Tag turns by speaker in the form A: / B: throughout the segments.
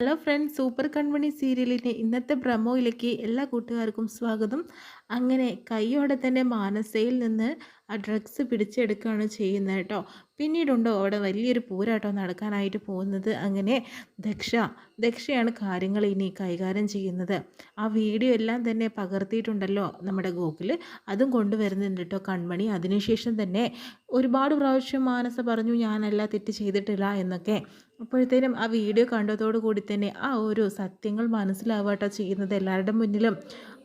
A: Hello friends super കൺമണി സീരിയലിന്റെ ഇന്നത്തെ പ്രമോയിലേക്ക് എല്ലാ കൂട്ടുകാർക്കും സ്വാഗതം. അങ്ങനെ കൈയോടെ തന്നെ മാനസയിൽ നിന്ന് ആ ഡ്രഗ്സ് പിടിച്ചെടുക്കുകയാണ് ചെയ്യുന്നത് കേട്ടോ. പിന്നീടുണ്ടോ അവിടെ വലിയൊരു പോരാട്ടം നടക്കാനായിട്ട് പോകുന്നത്? അങ്ങനെ ദക്ഷ ദക്ഷയാണ് കാര്യങ്ങൾ ഇനി കൈകാര്യം ചെയ്യുന്നത്. ആ വീഡിയോ എല്ലാം തന്നെ പകർത്തിയിട്ടുണ്ടല്ലോ നമ്മുടെ ഗൂഗിൾ അതും കൊണ്ടുവരുന്നുണ്ട് കേട്ടോ കൺമണി. അതിനുശേഷം തന്നെ ഒരുപാട് പ്രാവശ്യം മാനസ പറഞ്ഞു ഞാനല്ല തെറ്റ് ചെയ്തിട്ടില്ല എന്നൊക്കെ. അപ്പോഴത്തേനും ആ വീഡിയോ കണ്ടതോടു കൂടി തന്നെ ആ ഒരു സത്യങ്ങൾ മനസ്സിലാവാട്ടോ ചെയ്യുന്നത് എല്ലാവരുടെ മുന്നിലും.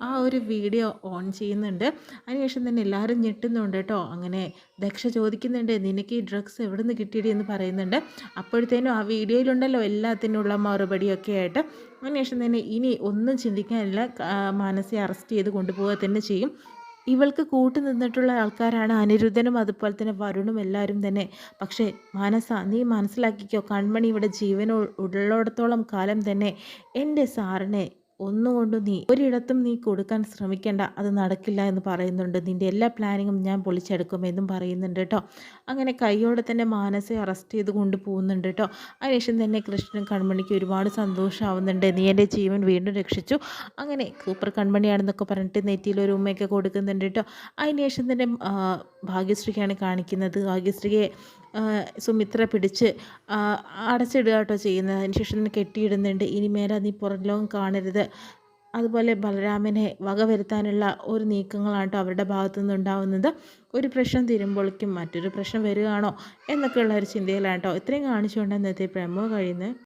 A: ആ ഒരു വീഡിയോ ഓൺ ചെയ്യുന്നുണ്ട്. അതിനുശേഷം തന്നെ എല്ലാവരും ഞെട്ടുന്നുണ്ട് കേട്ടോ. അങ്ങനെ ദക്ഷ ചോദിക്കുന്നുണ്ട് നിനക്ക് ഈ ഡ്രഗ്സ് എവിടെ നിന്ന് കിട്ടിയടി? എന്ന് പറയുന്നുണ്ട്. അപ്പോഴത്തേനും ആ വീഡിയോയിലുണ്ടല്ലോ എല്ലാത്തിനുള്ള മറുപടിയൊക്കെ ആയിട്ട്. അതിനുശേഷം തന്നെ ഇനി ഒന്നും ചിന്തിക്കാനില്ല. മനസ്സെ അറസ്റ്റ് ചെയ്ത് കൊണ്ടുപോവുക തന്നെ ചെയ്യും. ഇവൾക്ക് കൂട്ടു നിന്നിട്ടുള്ള ആൾക്കാരാണ് അനിരുദ്ധനും അതുപോലെ തന്നെ വരുണും എല്ലാവരും തന്നെ. പക്ഷേ മാനസ നീ മനസ്സിലാക്കിക്കോ കൺമണി ഇവിടെ ജീവനോ ഉള്ളിടത്തോളം കാലം തന്നെ എന്റെ സാറിനെ ഒന്നുകൊണ്ടും നീ ഒരിടത്തും നീ കൊടുക്കാൻ ശ്രമിക്കേണ്ട. അത് നടക്കില്ല എന്ന് പറയുന്നുണ്ട്. നിന്റെ എല്ലാ പ്ലാനിങ്ങും ഞാൻ പൊളിച്ചെടുക്കും എന്നും പറയുന്നുണ്ട് കേട്ടോ. അങ്ങനെ കൈയോടെ തന്നെ മാനസെ അറസ്റ്റ് ചെയ്ത് കൊണ്ടുപോകുന്നുണ്ട് കേട്ടോ. അതിനുശേഷം തന്നെ കൃഷ്ണൻ കൺമണിക്ക് ഒരുപാട് സന്തോഷമാവുന്നുണ്ട് നീ എന്റെ ജീവൻ വീണ്ടും രക്ഷിച്ചു. അങ്ങനെ സൂപ്പർ കൺമണിയാണെന്നൊക്കെ പറഞ്ഞിട്ട് നെറ്റിയിൽ ഒരു ഉമ്മയൊക്കെ കൊടുക്കുന്നുണ്ട് കേട്ടോ. അതിനുശേഷം തന്നെ ഭാഗ്യശ്രീക്കാണ് കാണിക്കുന്നത്. ഭാഗ്യശ്രീയെ സുമിത്ര പിടിച്ച് അടച്ചിടുക കേട്ടോ ചെയ്യുന്നത്. അതിനുശേഷം കെട്ടിയിടുന്നുണ്ട്. ഇനി മേലെ നീ പുറം ലോകം കാണരുത്. അതുപോലെ ബലരാമനെ വകവരുത്താനുള്ള ഒരു നീക്കങ്ങളാണ് കേട്ടോ അവരുടെ ഭാഗത്തു നിന്നുണ്ടാവുന്നത് ഒരു പ്രശ്നം തീരുമ്പോഴേക്കും മറ്റൊരു പ്രശ്നം വരികയാണോ എന്നൊക്കെയുള്ള ഒരു ചിന്തയിലാണ് കേട്ടോ. ഇത്രയും കാണിച്ചുകൊണ്ട് ഇന്നത്തെ പ്രമോ കഴിയുന്നത്.